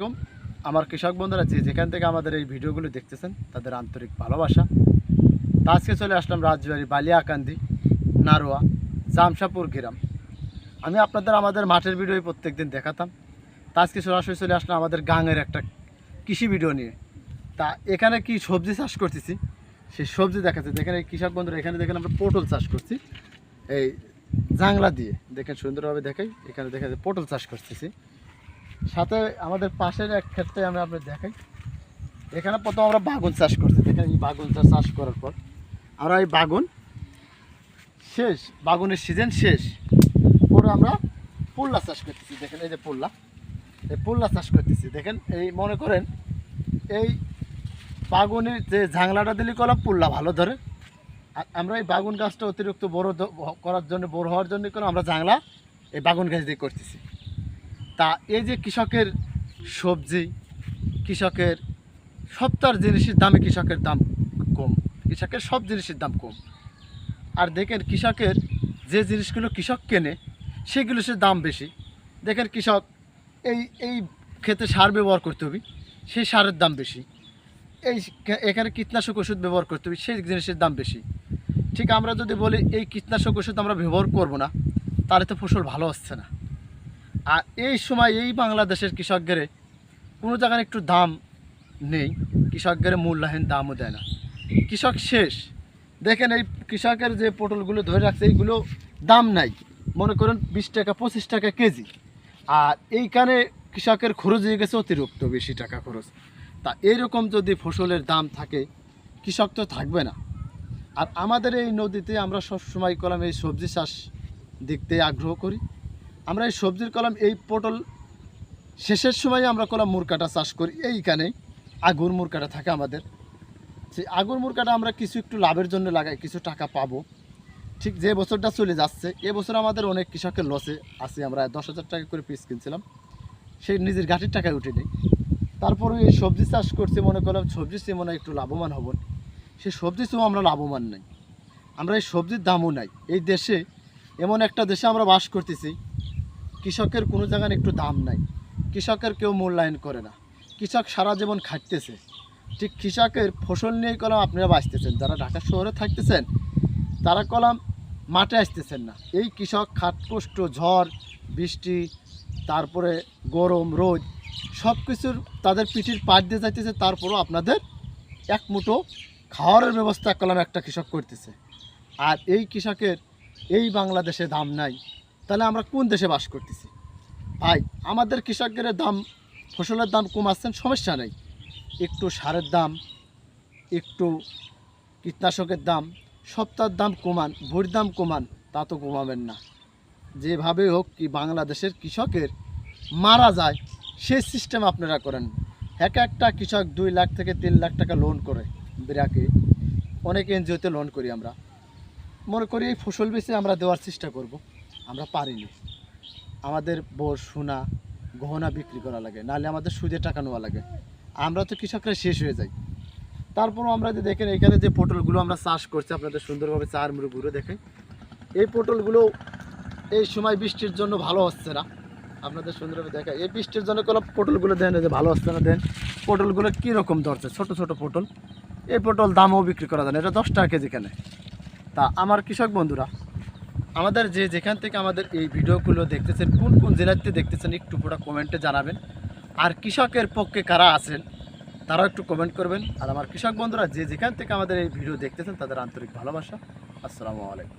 আলাইকুম। আমার কৃষক বন্ধুরা, যে যেখান থেকে আমাদের এই ভিডিওগুলো দেখতেছেন, তাদের আন্তরিক ভালোবাসা। তা আজকে চলে আসলাম রাজবাড়ি বালিয়াকান্দি, নারোয়া, জামশাপুর গ্রাম। আমি আপনাদের আমাদের মাঠের ভিডিও প্রত্যেক দিন দেখাতাম। তা আজকে সরাসরি চলে আসলাম আমাদের গাঙের একটা কৃষি ভিডিও নিয়ে। তা এখানে কি সবজি চাষ করতেছি? সেই সবজি দেখাচ্ছে। দেখেন এই কৃষক বন্ধুরা, এখানে দেখেন আমরা পটল চাষ করছি। এই জাংলা দিয়ে, দেখেন সুন্দরভাবে দেখাই। এখানে দেখা যায় পটল চাষ করতেছি। সাথে আমাদের পাশের এক ক্ষেত্রে আমরা আপনার দেখাই। এখানে প্রথম আমরা বাগুন চাষ করছি। দেখেন এই বাগুন চাষ চাষ করার পর আমরা এই বাগুন শেষ, বাগুনের সিজন শেষ। পরে আমরা পুল্লা চাষ করতেছি। দেখেন এই যে পুল্লা, এই পুল্লা চাষ করতেছি। দেখেন এই মনে করেন এই বাগুনের যে ঝাংলাটা দিলে কলা পুল্লা ভালো ধরে। আর আমরা এই বাগুন গাছটা অতিরিক্ত বড় করার জন্য বড় হওয়ার জন্য কোনো আমরা জাংলা এই বাগুন গাছ দিয়ে করতেছি। তা এই যে কৃষকের সবজি, কৃষকের সবটার জিনিসের দামে কৃষকের দাম কম, কৃষকের সব জিনিসের দাম কম। আর দেখেন কৃষকের যে জিনিসগুলো কৃষক কেনে, সেগুলো সে দাম বেশি। দেখেন কৃষক, এই এই ক্ষেতে সার ব্যবহার করতে হবে, সেই সারের দাম বেশি। এই এখানে কীটনাশক ওষুধ ব্যবহার করতে হবে, সেই জিনিসের দাম বেশি। ঠিক আমরা যদি বলি, এই কীটনাশক ওষুধ আমরা ব্যবহার করব না, তাহলে তো ফসল ভালো আসছে না। আর এই সময় এই বাংলাদেশের কৃষকদের কোনো জায়গায় একটু দাম নেই, কৃষকদের মূল্যহীন দামও দেয় না। কৃষক শেষ। দেখেন এই কৃষকের যে পটলগুলো ধরে রাখছে এইগুলো দাম নাই। মনে করেন বিশ টাকা, পঁচিশ টাকা কেজি। আর এইখানে কৃষকের খরচ হয়ে গেছে অতিরিক্ত বেশি টাকা খরচ। তা এইরকম যদি ফসলের দাম থাকে, কৃষক তো থাকবে না। আর আমাদের এই নদীতে আমরা সবসময় কলাম এই সবজি চাষ দেখতে আগ্রহ করি। আমরা এই সবজির কলাম, এই পটল শেষের সময় আমরা কলাম মুরকাটা চাষ করি। এইখানে আগুর মুরকাটা থাকে আমাদের। সেই আগুর মুরকাটা আমরা কিছু একটু লাভের জন্য লাগাই, কিছু টাকা পাবো। ঠিক যে বছরটা চলে যাচ্ছে এবছর আমাদের অনেক কৃষকের লসে আছে আমরা। দশ হাজার টাকা করে পিস কিনছিলাম। সেই নিজের ঘাটির টাকায় উঠে নেই। তারপরে এই সবজি চাষ করছি, মনে করলাম সবজি চেয়ে মনে একটু লাভবান হব। সেই সবজি চেয়েও আমরা লাভবান নাই। আমরা এই সবজির দামও নাই। এই দেশে এমন একটা দেশে আমরা বাস করতেছি কৃষকের কোনো জায়গায় একটু দাম নাই। কৃষকের কেউ মূল্যায়ন করে না। কৃষক সারা জীবন খাটতেছে। ঠিক কৃষকের ফসল নিয়েই কলম আপনারা বাঁচতেছেন। যারা ঢাকা শহরে থাকতেছেন, তারা কলম মাঠে আসতেছেন না। এই কৃষক খাটকষ্ট ঝড়, বৃষ্টি, তারপরে গরম, রোদ সব কিছুর তাদের পিঠির পাট দিয়ে যাইতেছে। তারপরও আপনাদের এক মুঠো খাওয়ারের ব্যবস্থা কলম একটা কৃষক করতেছে। আর এই কৃষকের এই বাংলাদেশে দাম নাই। তাহলে আমরা কোন দেশে বাস করতেছি? ভাই, আমাদের কৃষকদের দাম, ফসলের দাম কমাচ্ছেন সমস্যা নেই। একটু সারের দাম, একটু কীটনাশকের দাম, সপ্তাহের দাম কমান ভোর দাম কমান, তা তো কমাবেন না। যেভাবে হোক কি বাংলাদেশের কৃষকের মারা যায় সেই সিস্টেম আপনারা করেন। এক একটা কৃষক দুই লাখ থেকে তিন লাখ টাকা লোন করে, বিরাকে। অনেক এনজিওতে লোন করি আমরা। মনে করি এই ফসল বেচে আমরা দেওয়ার চেষ্টা করব। আমরা পারিনি। আমাদের বোর, সোনা, গহনা বিক্রি করা লাগে, নাহলে আমাদের সুদে টাকা নেওয়া লাগে। আমরা তো কৃষকরা শেষ হয়ে যাই। তারপরও আমরা যে দেখেন, এখানে যে পটলগুলো আমরা চাষ করছি, আপনাদের সুন্দরভাবে চার মুড়ো ঘুরে দেখেন। এই পটলগুলো এই সময় বৃষ্টির জন্য ভালো হচ্ছে না। আপনাদের সুন্দরভাবে দেখা, এই বৃষ্টির জন্য কোনো পটলগুলো দেন যে ভালো হচ্ছে না, দেন পটলগুলো কীরকম ধরছে, ছোট ছোট পটল। এই পটল দামও বিক্রি করা যায় না, এটা দশ টাকা কেজি কেনে। তা আমার কৃষক বন্ধুরা আমাদের যে যেখান থেকে আমাদের এই ভিডিওগুলো দেখতেছেন, কোন কোন জেলাতে দেখতেছেন, একটু পুরো কমেন্টে জানাবেন। আর কৃষকের পক্ষে কারা আছেন, তারাও একটু কমেন্ট করবেন। আর আমার কৃষক বন্ধুরা, যে যেখান থেকে আমাদের এই ভিডিও দেখতেছেন, তাদের আন্তরিক ভালোবাসা। আসসালামু আলাইকুম।